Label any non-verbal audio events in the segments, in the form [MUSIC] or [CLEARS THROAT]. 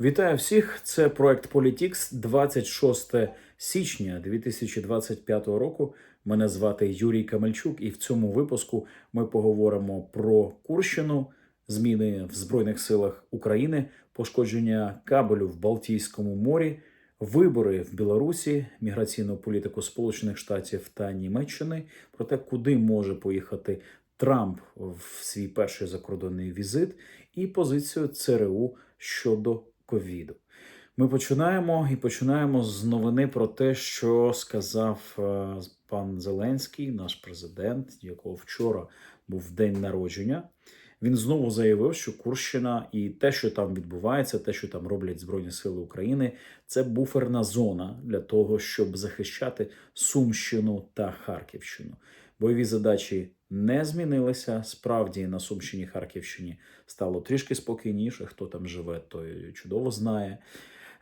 Вітаю всіх! Це проект Політікс 26 січня 2025 року. Мене звати Юрій Камельчук, і в цьому випуску ми поговоримо про Курщину, зміни в Збройних силах України, пошкодження кабелю в Балтійському морі, вибори в Білорусі, міграційну політику Сполучених Штатів та Німеччини, про те, куди може поїхати Трамп в свій перший закордонний візит, і позицію ЦРУ щодо ковіду. Ми починаємо і починаємо з новини про те, що сказав е, пан Зеленський, наш президент, якого вчора був день народження. Він знову заявив, що Курщина і те, що там відбувається, те, що там роблять Збройні Сили України, це буферна зона для того, щоб захищати Сумщину та Харківщину. Бойові задачі не змінилися. Справді на Сумщині Харківщині стало трішки спокійніше. Хто там живе, той чудово знає.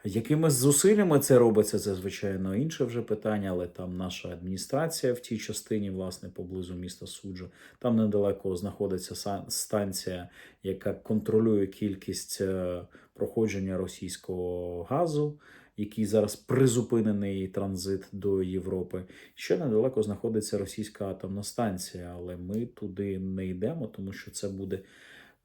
Якими зусиллями це робиться, це звичайно інше вже питання, але там наша адміністрація в тій частині, власне, поблизу міста Суджа. Там недалеко знаходиться станція, яка контролює кількість е, проходження російського газу, який зараз призупинений транзит до Європи. Ще недалеко знаходиться російська атомна станція, але ми туди не йдемо, тому що це буде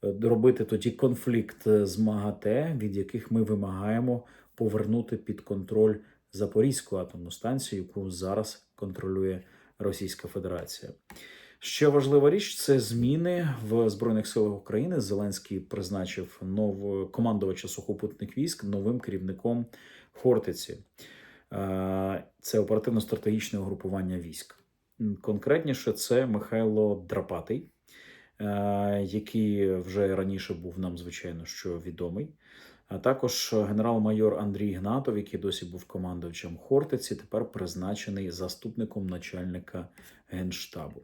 е, робити тоді конфлікт з МАГАТЕ, від яких ми вимагаємо повернути під контроль Запорізьку атомну станцію, яку зараз контролює Російська Федерація. Ще важлива річ це зміни в Збройних силах України. Зеленський призначив нового командувача сухопутних військ новим керівником Хортиці. Е, Це оперативно-стратегічне угрупування військ. Конкретніше, це Михайло Драпатий, е, який вже раніше був нам, звичайно, що відомий. А також генерал-майор Андрій Гнатов, який досі був командувачем Хортиці, тепер призначений заступником начальника генштабу.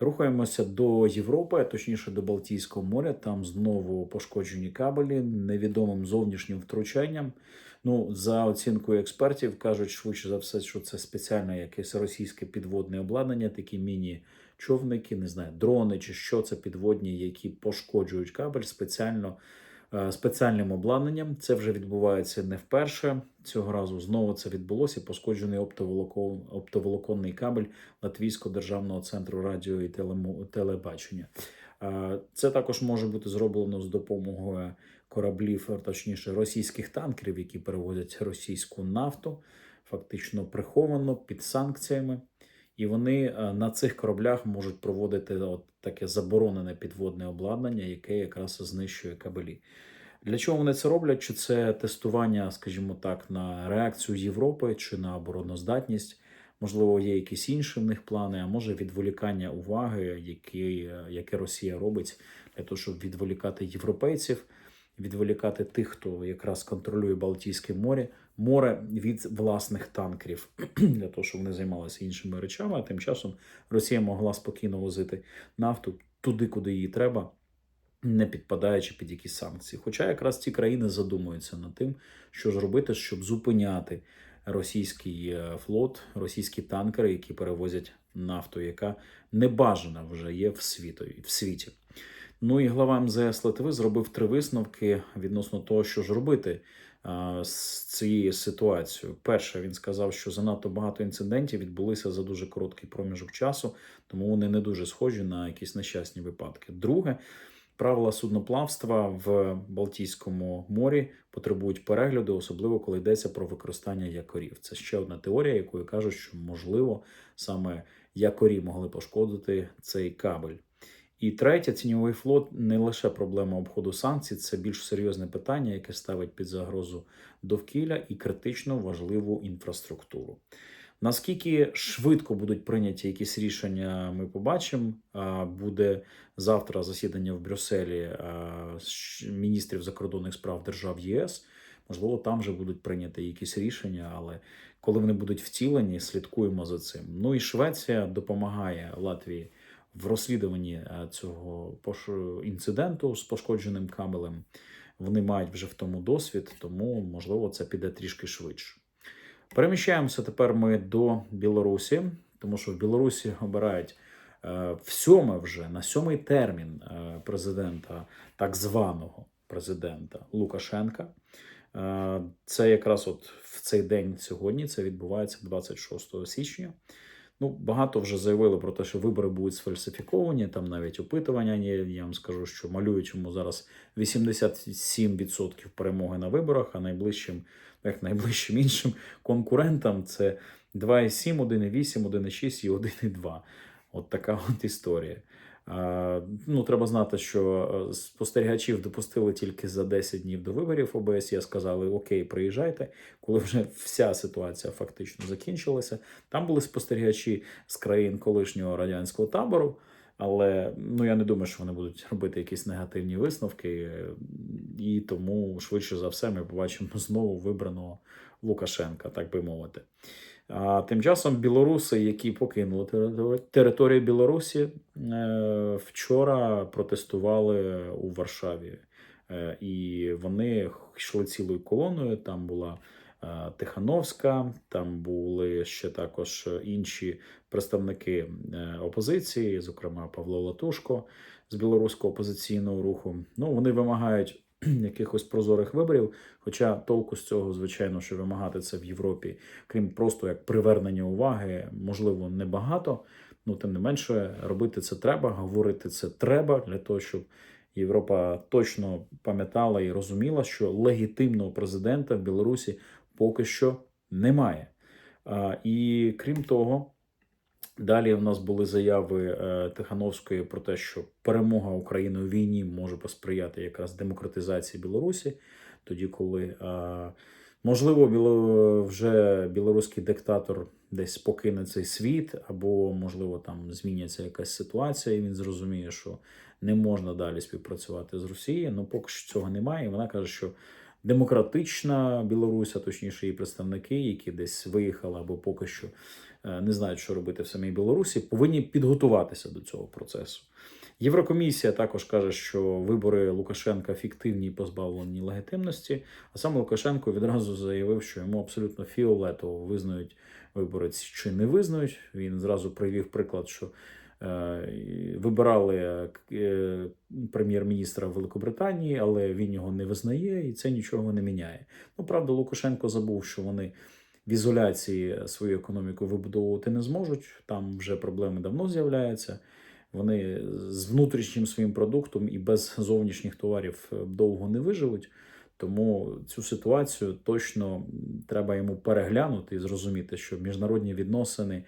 Рухаємося до Європи, а точніше до Балтійського моря. Там знову пошкоджені кабелі невідомим зовнішнім втручанням. Ну, за оцінкою експертів, кажуть швидше за все, що це спеціальне якесь російське підводне обладнання, такі міні-човники, не знаю, дрони чи що це підводні, які пошкоджують кабель спеціально е, спеціальним обладнанням. Це вже відбувається не вперше. Цього разу знову це відбулося. Пошкоджений оптоволокон, оптоволоконний кабель Латвійського державного центру радіо і телебачення. Е, Це також може бути зроблено з допомогою кораблів, точніше російських танкерів, які перевозять російську нафту, фактично приховано під санкціями. І вони е, на цих кораблях можуть проводити от таке заборонене підводне обладнання, яке якраз знищує кабелі. Для чого вони це роблять? Чи це тестування, скажімо так, на реакцію Європи чи на обороноздатність? Можливо, є якісь інші в них плани, а може відволікання уваги, які, яке Росія робить для того, щоб відволікати європейців, відволікати тих, хто якраз контролює Балтійське море, море від власних танкерів, [CLEARS THROAT] для того, щоб вони займалися іншими речами. А тим часом Росія могла спокійно возити нафту туди, куди їй треба, не підпадаючи під якісь санкції. Хоча якраз ці країни задумуються над тим, що ж робити, щоб зупиняти російський е, флот, російські танкери, які перевозять нафту, яка небажана вже є в світі. В світі. Ну і глава МЗС Литви зробив три висновки відносно того, що ж робити з цією ситуацією. Перше, він сказав, що занадто багато інцидентів відбулися за дуже короткий проміжок часу, тому вони не дуже схожі на якісь нещасні випадки. Друге, правила судноплавства в Балтійському морі потребують перегляду, особливо коли йдеться про використання якорів. Це ще одна теорія, якою кажуть, що можливо саме якорі могли пошкодити цей кабель. І третє, тіньовий флот не лише проблема обходу санкцій, це більш серйозне питання, яке ставить під загрозу довкілля і критично важливу інфраструктуру. Наскільки швидко будуть прийняті якісь рішення, ми побачимо. Буде завтра засідання в Брюсселі міністрів закордонних справ держав ЄС. Можливо, там вже будуть прийняті якісь рішення, але коли вони будуть втілені, слідкуємо за цим. Ну і Швеція допомагає Латвії в розслідуванні е, цього інциденту з пошкодженим кабелем. Вони мають вже в тому досвід, тому можливо це піде трішки швидше. Переміщаємося тепер ми до Білорусі, тому що в Білорусі обирають е, в сьоме вже на сьомий термін е, президента так званого президента Лукашенка. Це якраз от в цей день сьогодні це відбувається 26 січня. Ну, багато вже заявили про те, що вибори будуть сфальсифіковані. Там навіть опитування є. Я вам скажу, що малюють йому зараз 87% перемоги на виборах, а найближчим, як найближчим іншим конкурентам це 2,7, 1,8, 1,6 і 1,2. От така [LAUGHS] от історія. Ну, треба знати, що е, спостерігачів допустили тільки за 10 днів до виборів ОБСЄ. Сказали, окей, приїжджайте, коли вже [LAUGHS] вся ситуація фактично закінчилася. Там були спостерігачі з країн колишнього радянського табору. Але ну я не думаю, що вони будуть робити якісь негативні висновки, і тому швидше за все ми побачимо [LAUGHS] знову вибраного Лукашенка, так би мовити. А тим часом білоруси, які покинули територію- Білорусі, е, вчора протестували у Варшаві. Е, І вони йшли цілою колоною. Там була е, Тихановська, там були ще також інші представники опозиції, зокрема Павло Латушко з білоруського опозиційного руху. Ну, вони вимагають [CLEARS THROAT] якихось прозорих виборів. Хоча толку з цього, звичайно, що вимагати це в Європі, крім просто як привернення уваги, можливо, небагато. Ну, тим не менше, робити це треба, говорити це треба для того, щоб Європа точно пам'ятала і розуміла, що легітимного президента в Білорусі поки що немає. І крім того, далі в нас були заяви е, Тихановської про те, що перемога України у війні може посприяти якраз демократизації Білорусі, тоді, коли е, можливо вже білоруський диктатор десь покине цей світ, або можливо там зміняться якась ситуація, і він зрозуміє, що не можна далі співпрацювати з Росією. Ну поки що цього немає. Вона каже, що демократична Білорусь, а точніше її представники, які десь виїхали або поки що не знають, що робити в самій Білорусі, повинні підготуватися до цього процесу. Єврокомісія також каже, що вибори Лукашенка фіктивні і позбавлені легітимності. А сам Лукашенко відразу заявив, що йому абсолютно фіолетово визнають вибори чи не визнають. Він зразу привів приклад, що е, вибирали е, прем'єр-міністра Великобританії, але він його не визнає, і це нічого не міняє. Ну правда, Лукашенко забув, що вони в ізоляції свою економіку вибудовувати не зможуть. Там вже проблеми давно з'являються. Вони з внутрішнім своїм продуктом і без зовнішніх товарів е, довго не виживуть. Тому цю ситуацію точно треба йому переглянути і зрозуміти, що міжнародні відносини е,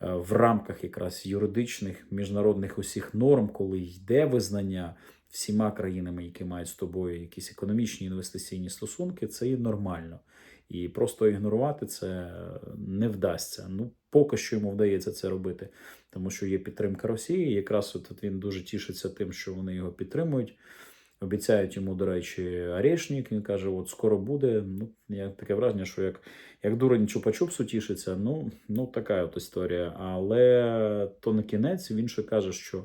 в рамках якраз юридичних міжнародних усіх норм, коли йде визнання всіма країнами, які мають з тобою якісь економічні інвестиційні стосунки, це є нормально. І просто ігнорувати це не вдасться. Ну, поки що йому вдається це робити, тому що є підтримка Росії. Якраз от він дуже тішиться тим, що вони його підтримують. Обіцяють йому, до речі, орешник. Він каже: от скоро буде. Ну, я таке враження, що як, як дурень чупа-чупсу тішиться, ну, ну така от історія. Але то не кінець. Він ще каже, що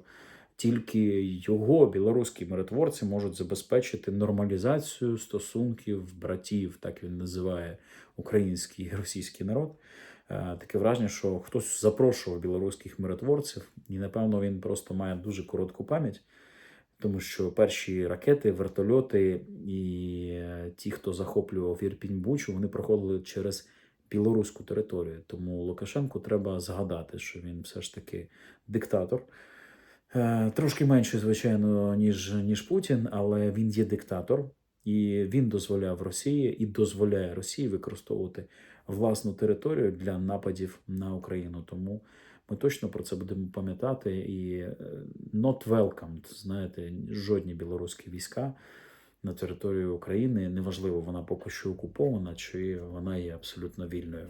тільки його білоруські миротворці можуть забезпечити нормалізацію стосунків братів, так він називає український і російський народ. Е, Таке враження, що хтось запрошував білоруських миротворців, і напевно він просто має дуже коротку пам'ять, тому що перші ракети, вертольоти і е, ті, хто захоплював Ірпінь Бучу, вони проходили через білоруську територію. Тому Лукашенку треба згадати, що він все ж таки диктатор. Е, Трошки менше, звичайно, ніж, ніж Путін, але він є диктатор, і він дозволяв Росії і дозволяє Росії використовувати власну територію для нападів на Україну. Тому ми точно про це будемо пам'ятати. І е, not welcomed, знаєте, жодні білоруські війська на територію України. Неважливо, вона поки що окупована, чи вона є абсолютно вільною.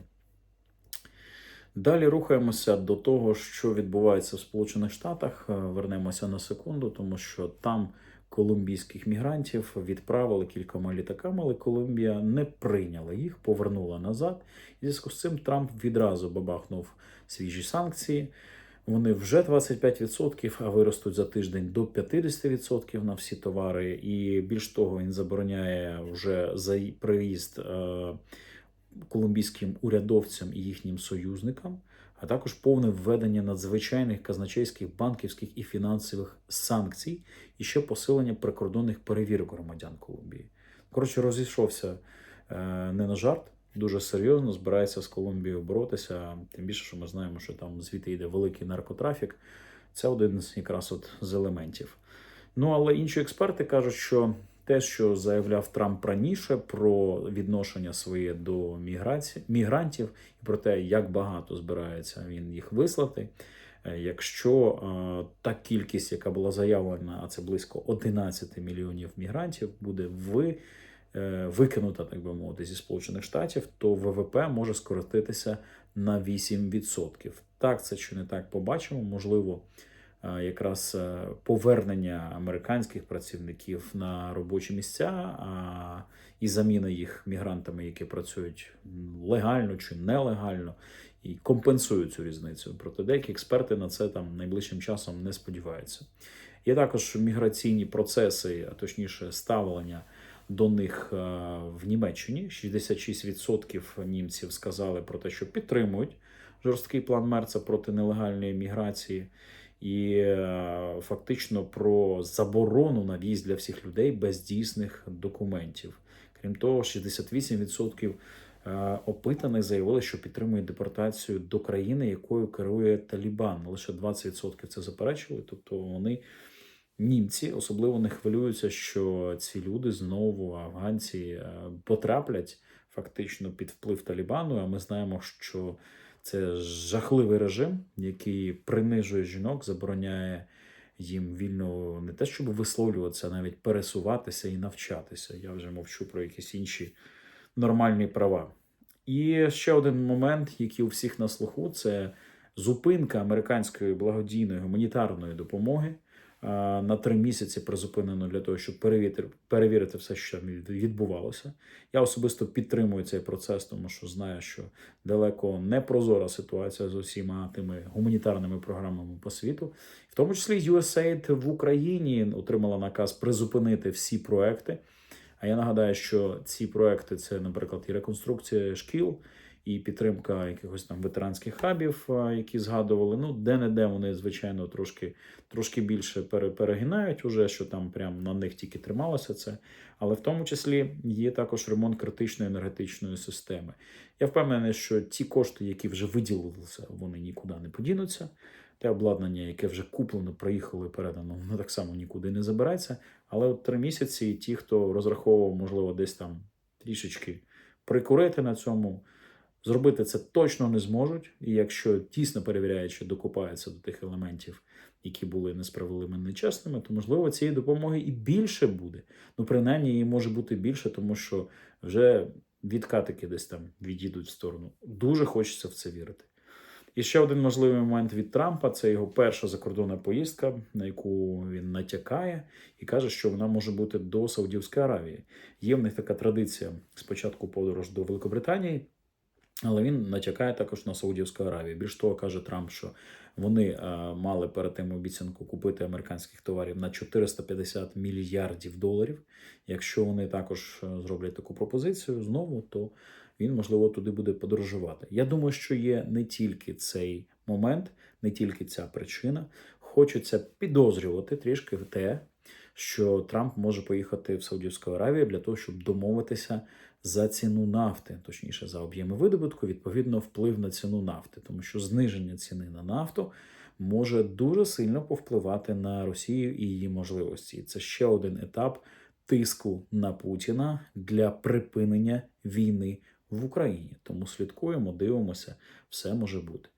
Далі рухаємося до того, що відбувається в Сполучених Штатах. Е, Вернемося на секунду, тому що там колумбійських мігрантів відправили кількома літаками, але Колумбія не прийняла їх, повернула назад. І зв'язку з цим Трамп відразу бабахнув свіжі санкції. Вони вже 25%, а виростуть за тиждень до 50% на всі товари. І більш того, він забороняє вже за приїзд е, колумбійським урядовцям і їхнім союзникам. а також повне введення надзвичайних казначейських, банківських і фінансових санкцій, і ще посилення прикордонних перевірок громадян Колумбії. Коротше, розійшовся е, не на жарт, дуже серйозно збирається з Колумбією боротися. Тим більше, що ми знаємо, що там звідти йде великий наркотрафік. Це один з якраз от з елементів. Ну але інші експерти кажуть, що те, що заявляв Трамп раніше про відношення своє до міграції мігрантів і про те, як багато збирається він їх вислати. е, Якщо е, та кількість, яка була заявлена, а це близько 11 мільйонів мігрантів, буде ви, е, викинута, так би мовити, зі Сполучених Штатів, то ВВП може скоротитися на 8%. Так, це чи не так побачимо, можливо, якраз е, повернення американських працівників на робочі місця і заміна їх мігрантами, які працюють легально чи нелегально, і компенсують цю різницю. Проте деякі експерти на це там найближчим часом не сподіваються. Є також міграційні процеси, а точніше, ставлення до них е, в Німеччині. 66% німців сказали про те, що підтримують жорсткий план Мерца проти нелегальної міграції, і е, фактично про заборону на в'їзд для всіх людей без дійсних документів. Крім того, 68% е, опитаних заявили, що підтримують депортацію до країни, якою керує Талібан. Лише 20% це заперечили. Тобто вони німці особливо не хвилюються, що ці люди знову афганці е, потраплять фактично під вплив Талібану. А ми знаємо, що це жахливий режим, який принижує жінок, забороняє їм вільно не те, щоб висловлюватися, а навіть пересуватися і навчатися. Я вже мовчу про якісь інші нормальні права. І ще один момент, який у всіх на слуху, це зупинка американської благодійної гуманітарної допомоги на три місяці призупинено для того, щоб перевірити, перевірити все, що там відбувалося. Я особисто підтримую цей процес, тому що знаю, що далеко не прозора ситуація з усіма тими гуманітарними програмами по світу. В тому числі USAID в Україні отримала наказ призупинити всі проекти. А я нагадаю, що ці проекти це, наприклад, і реконструкція шкіл, і підтримка якихось там ветеранських хабів, які згадували. Ну, де-не-де вони, звичайно, трошки, трошки більше перегинають, уже що там прям на них тільки трималося це. Але в тому числі є також ремонт критичної енергетичної системи. Я впевнений, що ті кошти, які вже виділилися, вони нікуди не подінуться. Те обладнання, яке вже куплено, приїхало і передано, воно так само нікуди не забереться. Але от три місяці ті, хто розраховував, можливо, десь там трішечки прикурити на цьому, зробити це точно не зможуть. І якщо тісно перевіряючи, докупаються до тих елементів, які були несправедливими, нечесними, то можливо цієї допомоги і більше буде. Ну, принаймні, її може бути більше, тому що вже відкатики десь там відійдуть в сторону. Дуже хочеться в це вірити. І ще один важливий момент від Трампа це його перша закордонна поїздка, на яку він натякає і каже, що вона може бути до Саудівської Аравії. Є в них така традиція спочатку подорож до Великобританії, але він натякає також на Саудівську Аравію. Більш того, каже Трамп, що вони е, мали перед тим обіцянку купити американських товарів на 450 мільярдів доларів. Якщо вони також е, зроблять таку пропозицію знову, то він можливо туди буде подорожувати. Я думаю, що є не тільки цей момент, не тільки ця причина. Хочеться підозрювати трішки в те, що Трамп може поїхати в Саудівську Аравію для того, щоб домовитися за ціну нафти, точніше за об'єми видобутку, відповідно, вплив на ціну нафти, тому що зниження ціни на нафту може дуже сильно повпливати на Росію і її можливості. Це ще один етап тиску на Путіна для припинення війни в Україні. Тому слідкуємо, дивимося, все може бути.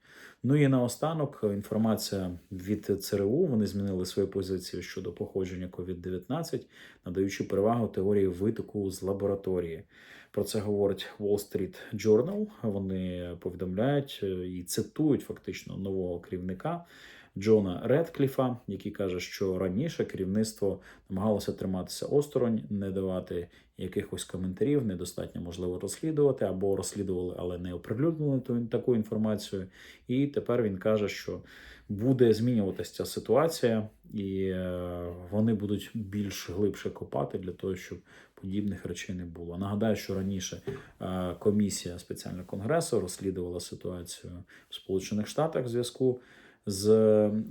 Ну і наостанок інформація від ЦРУ. Вони змінили свою позицію щодо походження COVID-19, надаючи перевагу теорії витоку з лабораторії. Про це говорить Wall Street Journal. Вони повідомляють е, і цитують фактично нового керівника Джона Редкліфа, який каже, що раніше керівництво намагалося триматися осторонь, не давати якихось коментарів, недостатньо можливо розслідувати або розслідували, але не оприлюднили таку інформацію. І тепер він каже, що буде змінюватися ця ситуація, і е, вони будуть більш глибше копати для того, щоб подібних речей не було. Нагадаю, що раніше е, комісія спеціального конгресу розслідувала ситуацію в Сполучених Штатах в зв'язку з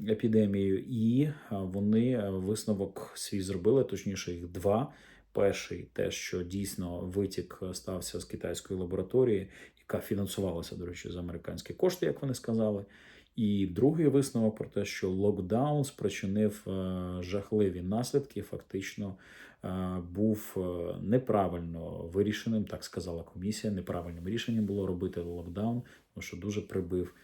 епідемією, і е, вони висновок свій зробили, точніше, їх два. Перший те, що дійсно витік стався з китайської лабораторії, яка фінансувалася, до речі, за американські кошти, як вони сказали. І другий висновок про те, що локдаун спричинив е, жахливі наслідки, фактично е, був е, неправильно вирішеним, так сказала комісія. Неправильним рішенням було робити локдаун, тому що дуже прибив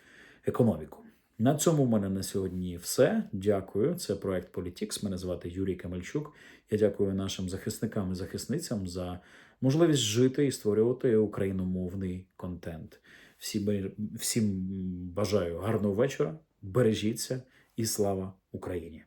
економіку. На цьому в мене на сьогодні все. Дякую. Це проект Політікс. Мене звати Юрій Камельчук. Я дякую нашим захисникам і захисницям за можливість жити і створювати україномовний контент. Всі, всім бажаю гарного вечора, бережіться і слава Україні!